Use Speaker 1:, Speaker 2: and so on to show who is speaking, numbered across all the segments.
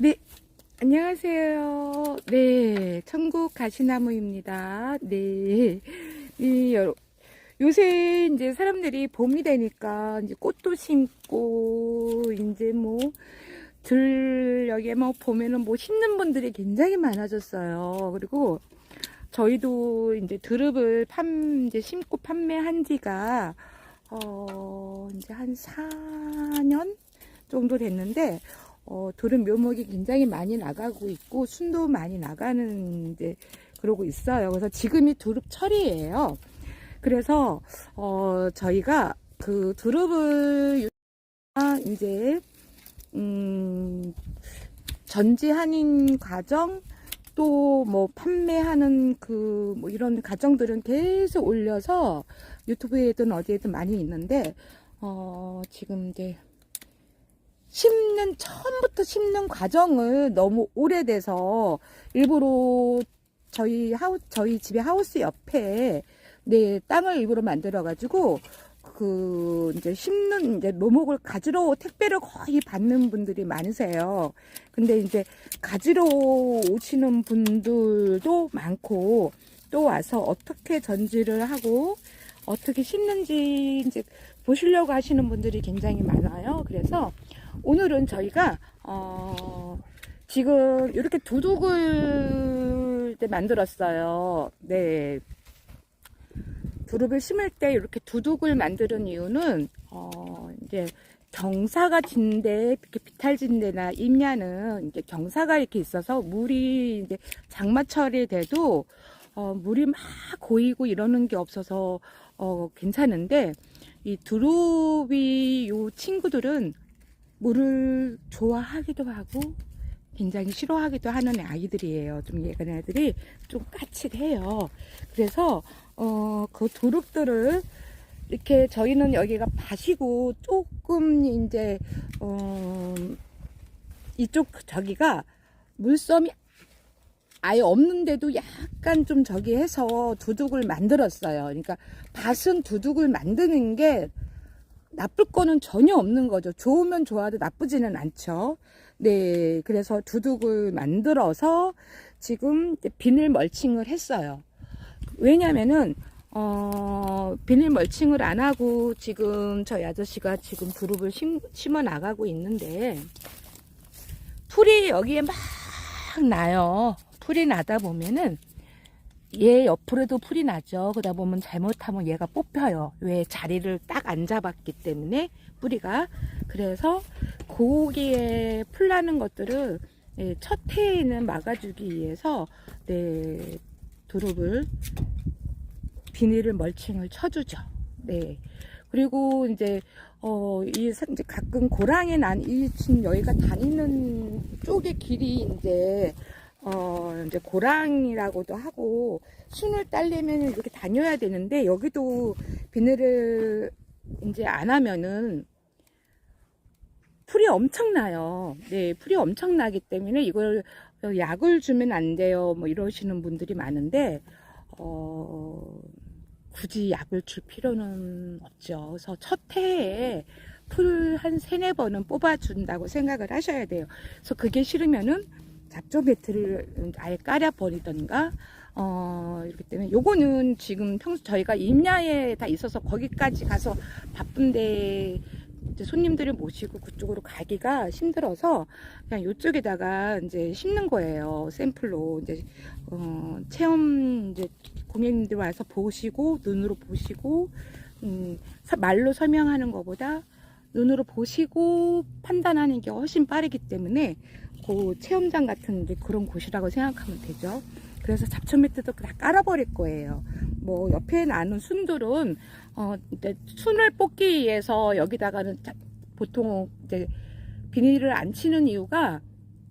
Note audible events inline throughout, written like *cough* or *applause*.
Speaker 1: 네, 안녕하세요. 네, 천국 가시나무입니다. 네, 이 여러, 요새 이제 사람들이 봄이 되니까 이제 꽃도 심고 이제 뭐 들녘에 뭐 보면은 뭐 심는 분들이 굉장히 많아졌어요. 그리고 저희도 이제 드릅을 판 이제 심고 판매한 지가 어 이제 한 4년 정도 됐는데 어, 돌은 묘목이 굉장히 많이 나가고 있고 순도 많이 나가는 이제 그러고 있어요. 그래서 지금이 두릅 철이에요. 그래서 어, 저희가 그 두릅을 이제 음, 전지하는 과정 또 뭐 판매하는 그 뭐 이런 과정들은 계속 올려서 유튜브에든 어디에든 많이 있는데 어, 지금 이제 심는 처음부터 심는 과정을 너무 오래돼서 일부러 저희 하우 저희 집에 하우스 옆에 네 땅을 일부러 만들어 가지고 그 이제 심는 이제 묘목을 가지러 택배를 거의 받는 분들이 많으세요. 근데 이제 가지러 오시는 분들도 많고 또 와서 어떻게 전지를 하고 어떻게 심는지 이제 보시려고 하시는 분들이 굉장히 많아요. 그래서 오늘은 저희가 어 지금 이렇게 두둑을 이제 만들었어요. 네. 두릅을 심을 때 이렇게 두둑을 만드는 이유는 어 이제 경사가 진데 이렇게 비탈진데나 임야는 이제 경사가 이렇게 있어서 물이 이제 장마철이 돼도 어 물이 막 고이고 이러는 게 없어서 어 괜찮은데 이 두릅이 요 친구들은 물을 좋아하기도 하고 굉장히 싫어하기도 하는 아이들이에요. 좀 얘네들이 좀 까칠해요. 그래서 어, 그 두릅들을 이렇게 저희는 여기가 밭이고 조금 이제 어, 이쪽 저기가 물섬이 아예 없는데도 약간 좀 저기 해서 두둑을 만들었어요. 그러니까 밭은 두둑을 만드는 게 나쁠 거는 전혀 없는 거죠. 좋으면 좋아도 나쁘지는 않죠. 네, 그래서 두둑을 만들어서 지금 비닐 멀칭을 했어요. 왜냐면은 어, 비닐 멀칭을 안 하고 지금 저희 아저씨가 지금 두릅을 심, 심어 나가고 있는데 풀이 여기에 막 나요. 풀이 나다 보면은 얘 옆으로도 풀이 나죠. 그러다 보면 잘못하면 얘가 뽑혀요. 왜 자리를 딱 안 잡았기 때문에 뿌리가. 그래서 고기에 풀 나는 것들을 예, 첫 해에는 막아주기 위해서 네, 두릅을 비닐을 멀칭을 쳐주죠. 네. 그리고 이제 어, 이 사- 이제 가끔 고랑에 난 이 지금 여기가 다니는 쪽의 길이 이제 어, 이제 고랑이라고도 하고 순을 따려면 이렇게 다녀야 되는데 여기도 비닐을 이제 안 하면은 풀이 엄청나요. 네, 풀이 엄청나기 때문에 이걸 약을 주면 안 돼요. 뭐 이러시는 분들이 많은데 어, 굳이 약을 줄 필요는 없죠. 그래서 첫 해에 풀 한 세네 번은 뽑아준다고 생각을 하셔야 돼요. 그래서 그게 싫으면은 잡초 매트를 아예 깔아 버리던가, 어, 이렇기 때문에 요거는 지금 평소 저희가 임야에 다 있어서 거기까지 가서 바쁜데 이제 손님들을 모시고 그쪽으로 가기가 힘들어서 그냥 요쪽에다가 이제 심는 거예요. 샘플로 이제 어, 체험 이제 고객님들 와서 보시고 눈으로 보시고 음, 사- 말로 설명하는 것보다 눈으로 보시고 판단하는 게 훨씬 빠르기 때문에 그 체험장 같은 이제 그런 곳이라고 생각하면 되죠. 그래서 잡초 매트도 다 깔아버릴 거예요. 뭐 옆에 나는 순들은 어 순을 뽑기 위해서 여기다가는 자- 보통 이제 비닐을 안 치는 이유가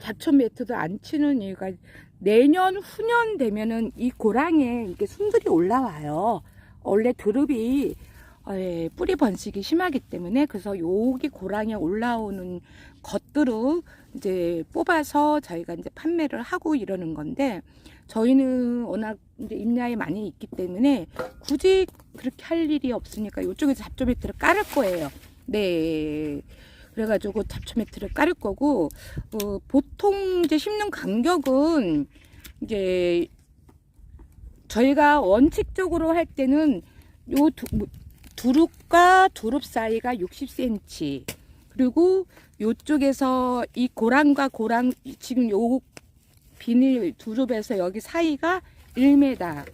Speaker 1: 잡초 매트도 안 치는 이유가 내년 후년 되면은 이 고랑에 이게 순들이 올라와요. 원래 드릅이 어, 예, 뿌리 번식이 심하기 때문에 그래서 여기 고랑에 올라오는 것들을 이제 뽑아서 저희가 이제 판매를 하고 이러는 건데 저희는 워낙 이제 임야에 많이 있기 때문에 굳이 그렇게 할 일이 없으니까 이쪽에서 잡초 매트를 깔을 거예요. 네. 그래가지고 잡초 매트를 깔을 거고 어, 보통 이제 심는 간격은 이제 저희가 원칙적으로 할 때는 요 두, 뭐, 두릅과 두릅 사이가 60cm 그리고 요쪽에서 이 고랑과 고랑 지금 요 비닐 두릅에서 여기 사이가 1m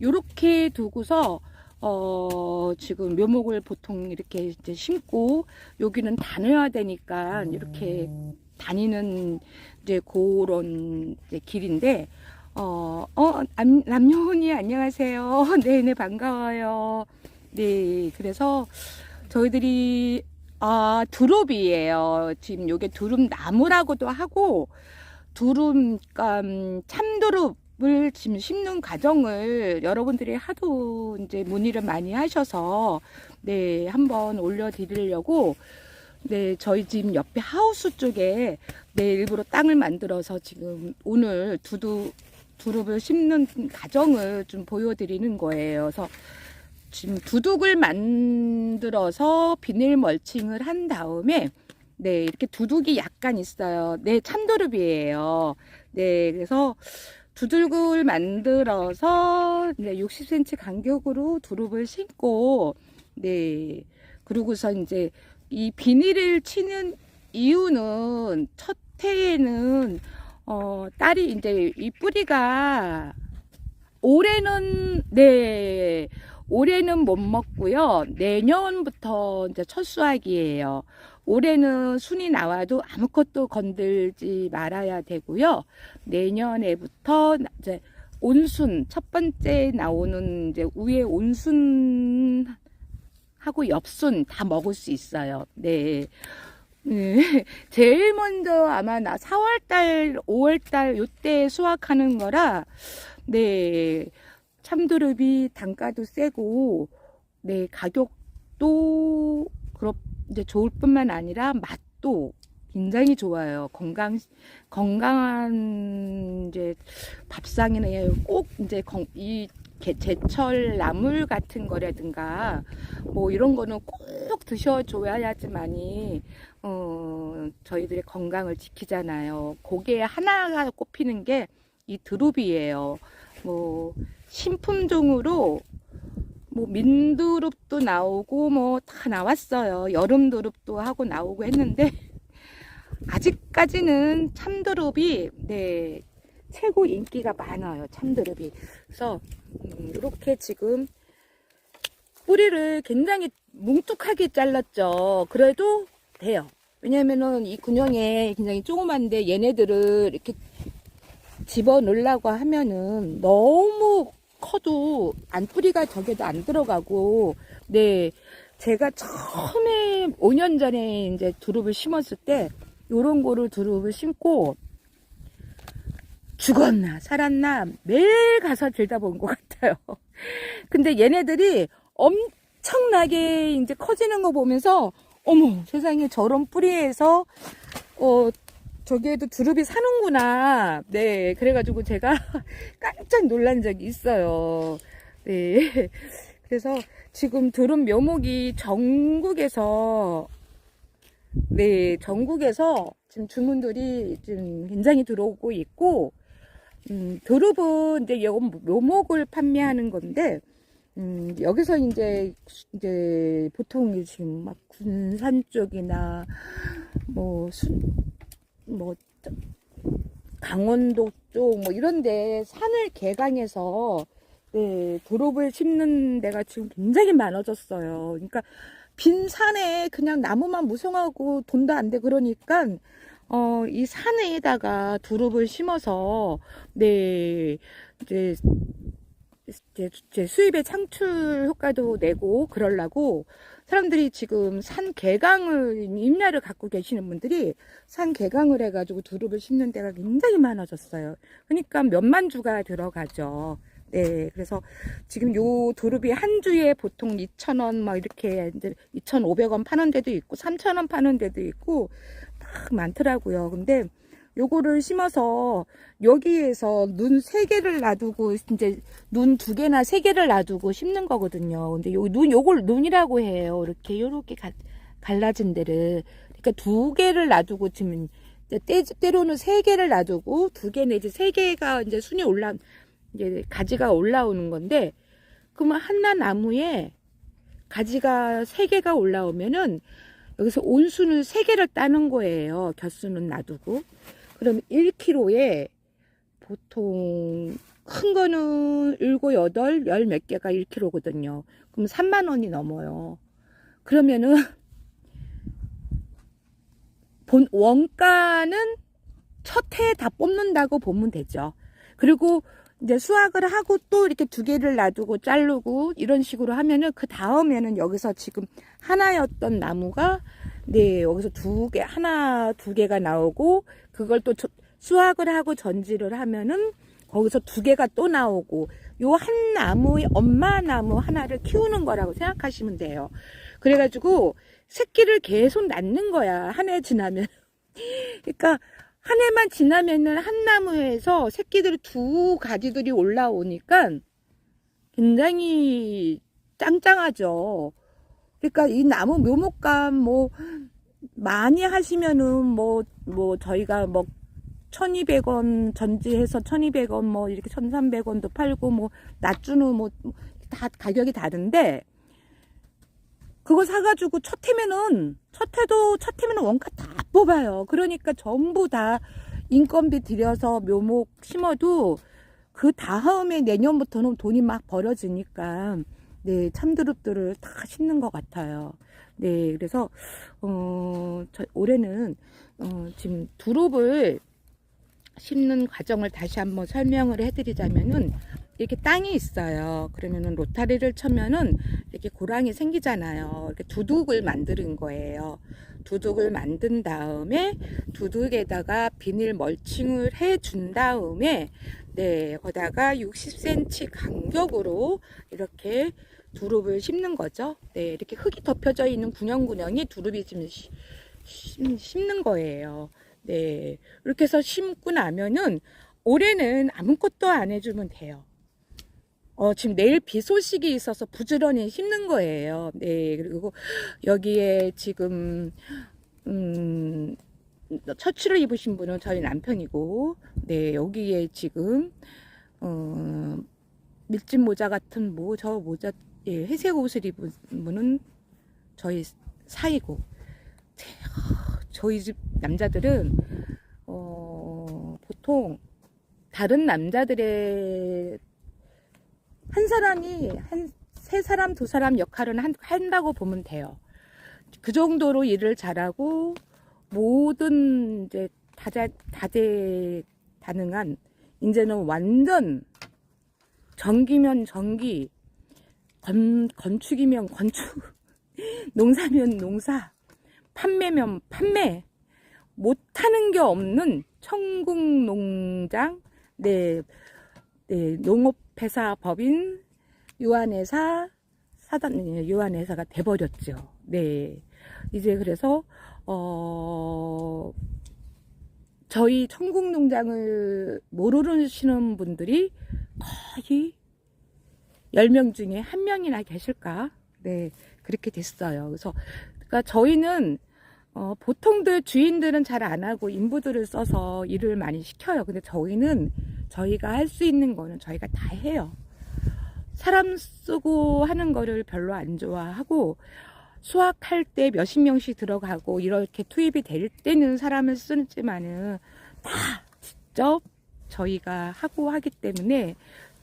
Speaker 1: 요렇게 두고서 어 지금 묘목을 보통 이렇게 이제 심고 여기는 다녀야 되니까 이렇게 다니는 이제 그런 이제 길인데 어, 어, 남, 남녀훈이 안녕하세요. 네네, *laughs* 반가워요. 네, 그래서 저희들이, 아, 두릅이에요. 지금 요게 두릅 나무라고도 하고, 두릅, 음, 참두릅을 지금 심는 과정을 여러분들이 하도 이제 문의를 많이 하셔서, 네, 한번 올려드리려고, 네, 저희 집 옆에 하우스 쪽에, 네, 일부러 땅을 만들어서 지금 오늘 두두, 두릅을 심는 과정을 좀 보여드리는 거예요. 그래서 지금 두둑을 만들어서 비닐 멀칭을 한 다음에 네 이렇게 두둑이 약간 있어요. 네 참두릅이에요. 네 그래서 두둑을 만들어서 네, 60cm 간격으로 두릅을 심고 네 그러고서 이제 이 비닐을 치는 이유는 첫 해에는 어, 딸이 이제 이 뿌리가 올해는 네 올해는 못 먹고요. 내년부터 이제 첫 수확이에요. 올해는 순이 나와도 아무것도 건들지 말아야 되고요. 내년에부터 이제 온순 첫 번째 나오는 이제 위에 온순 하고 엽순 다 먹을 수 있어요. 네. 네. *laughs* 제일 먼저 아마 나 4월달, 5월달 요때 수확하는 거라, 네. 참두릅이 단가도 세고, 네. 가격도, 그렇, 이제 좋을 뿐만 아니라 맛도 굉장히 좋아요. 건강, 건강한, 이제, 밥상이나 꼭, 이제, 건, 이, 게- 제철 나물 같은 거라든가, 뭐, 이런 거는 꼭 드셔줘야지만이, 어, 저희들의 건강을 지키잖아요. 고기에 하나가 꼽히는 게이 두릅이에요. 뭐, 신품종으로 뭐 민두릅도 나오고 뭐 다 나왔어요. 여름 두릅도 하고 나오고 했는데 *laughs* 아직까지는 참두릅이 네 최고 인기가 많아요. 참두릅이 그래서 음, 이렇게 지금 뿌리를 굉장히 뭉툭하게 잘랐죠. 그래도 돼요. 왜냐면은 이 군형에 굉장히 조그만데 얘네들을 이렇게 집어 넣으려고 하면은 너무 커도 안 뿌리가 저게도 안 들어가고 네 제가 처음에 5년 전에 이제 두릅을 심었을 때 요런 거를 두릅을 심고 죽었나 살았나 매일 가서 들다 본 것 같아요. *laughs* 근데 얘네들이 엄청나게 이제 커지는 거 보면서 어머 세상에 저런 뿌리에서 어 저기에도 두릅이 사는구나. 네, 그래가지고 제가 *laughs* 깜짝 놀란 적이 있어요. 네, 그래서 지금 두릅 묘목이 전국에서 네, 전국에서 지금 주문들이 지금 굉장히 들어오고 있고, 음, 두릅은 이제 요 묘목을 판매하는 건데, 음, 여기서 이제, 이제 보통 지금 막 군산 쪽이나, 뭐, 순, 뭐, 저- 강원도 쪽, 뭐, 이런데 산을 개강해서, 네, 두릅을 심는 데가 지금 굉장히 많아졌어요. 그러니까, 빈 산에 그냥 나무만 무성하고 돈도 안 돼 그러니까 어 이 산에다가 두릅을 심어서 네 이제 이제 제 수입의 창출 효과도 내고 그러려고 사람들이 지금 산 개강을 임야를 갖고 계시는 분들이 산 개강을 해가지고 두릅을 심는 데가 굉장히 많아졌어요. 그러니까 몇만 주가 들어가죠. 네, 그래서 지금 요 두릅이 한 주에 보통 2,000원 막 이렇게 이제 2,500원 파는 데도 있고 3,000원 파는 데도 있고 막 많더라고요. 근데 요거를 심어서 여기에서 눈 세 개를 놔두고 이제 눈 두 개나 세 개를 놔두고 심는 거거든요. 근데 요 눈 요걸 눈이라고 해요. 이렇게 요렇게 가, 갈라진 데를 그러니까 두 개를 놔두고 지금 때, 때로는 세 개를 놔두고 두 개 내지 세 개가 이제 순이 올라 이제 가지가 올라오는 건데 그러면 하나 나무에 가지가 세 개가 올라오면은 여기서 온순을 세 개를 따는 거예요. 곁수는 놔두고. 그럼 1kg에 보통 큰 거는 7, 8, 10몇 개가 1kg거든요. 그럼 3만 원이 넘어요. 그러면은 본 원가는 첫 해에 다 뽑는다고 보면 되죠. 그리고 이제 수확을 하고 또 이렇게 두 개를 놔두고 자르고 이런 식으로 하면은 그 다음에는 여기서 지금 하나였던 나무가 네 여기서 두 개 하나 두 개가 나오고 그걸 또 저- 수확을 하고 전지를 하면은 거기서 두 개가 또 나오고 요 한 나무의 엄마 나무 하나를 키우는 거라고 생각하시면 돼요. 그래가지고 새끼를 계속 낳는 거야 한 해 지나면. *laughs* 그러니까 한 해만 지나면은 한 나무에서 새끼들이 두 가지들이 올라오니까 굉장히 짱짱하죠. 그러니까 이 나무 묘목감 뭐 많이 하시면은 뭐뭐 저희가 뭐 1200원 전지해서 1200원 뭐 이렇게 1300원도 팔고 뭐 낮주는 뭐 다 가격이 다른데 그거 사가지고 첫 해면은 첫 해도 첫 해면은 원가 다 뽑아요. 그러니까 전부 다 인건비 들여서 묘목 심어도 그 다음에 내년부터는 돈이 막 벌어지니까 네 참두릅들을 다 심는 것 같아요. 네 그래서 어 저, 올해는 어, 지금 두릅을 심는 과정을 다시 한번 설명을 해드리자면은 이렇게 땅이 있어요. 그러면은 로타리를 쳐면은 이렇게 고랑이 생기잖아요. 이렇게 두둑을 만드는 거예요. 두둑을 만든 다음에 두둑에다가 비닐 멀칭을 해 준 다음에 네, 거다가 60cm 간격으로 이렇게 두릅을 심는 거죠. 네, 이렇게 흙이 덮여져 있는 군영군영이 두릅이 지금 시- 심, 심는 거예요. 네, 이렇게 해서 심고 나면은 올해는 아무것도 안 해주면 돼요. 어, 지금 내일 비 소식이 있어서 부지런히 심는 거예요. 네, 그리고 여기에 지금, 음, 처치를 입으신 분은 저희 남편이고, 네, 여기에 지금, 어, 밀짚 모자 같은 뭐, 저 모자, 예, 회색 옷을 입은 분은 저희 사이고, 제- 저희 집 남자들은, 어, 보통 다른 남자들의 한 사람이 한 세 사람 두 사람 역할은 한, 한다고 보면 돼요. 그 정도로 일을 잘하고 모든 이제 다자 다재 다능한 이제는 완전 전기면 전기 건, 건축이면 건축 *laughs* 농사면 농사 판매면 판매 못하는 게 없는 천국 농장 네, 네 농업 회사 법인 유한회사 사단 네, 유한회사가 돼버렸죠. 네 이제 그래서 어 저희 천국 농장을 모르시는 분들이 거의 10명 중에 한 명이나 계실까? 네, 그렇게 됐어요. 그래서, 그러니까 저희는, 어, 보통들 주인들은 잘 안 하고 인부들을 써서 일을 많이 시켜요. 근데 저희는 저희가 할 수 있는 거는 저희가 다 해요. 사람 쓰고 하는 거를 별로 안 좋아하고, 수학할 때 몇십 명씩 들어가고, 이렇게 투입이 될 때는 사람을 쓰지만은, 다 직접 저희가 하고 하기 때문에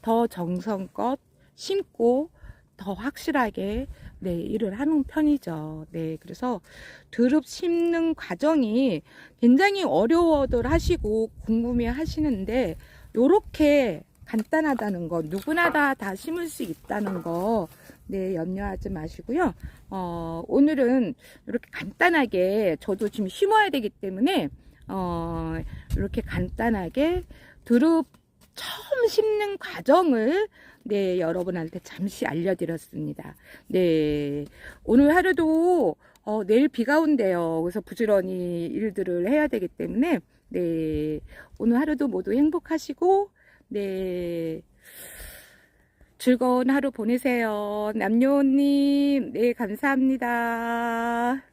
Speaker 1: 더 정성껏 심고 더 확실하게 네, 일을 하는 편이죠. 네, 그래서 드릅 심는 과정이 굉장히 어려워들 하시고 궁금해 하시는데 요렇게 간단하다는 거 누구나 다, 다 심을 수 있다는 거 네, 염려하지 마시고요. 어, 오늘은 이렇게 간단하게 저도 지금 심어야 되기 때문에 어, 이렇게 간단하게 드릅 처음 심는 과정을 네, 여러분한테 잠시 알려드렸습니다. 네, 오늘 하루도 어, 내일 비가 온대요. 그래서 부지런히 일들을 해야 되기 때문에 네, 오늘 하루도 모두 행복하시고 네, 즐거운 하루 보내세요. 남녀님, 네, 감사합니다.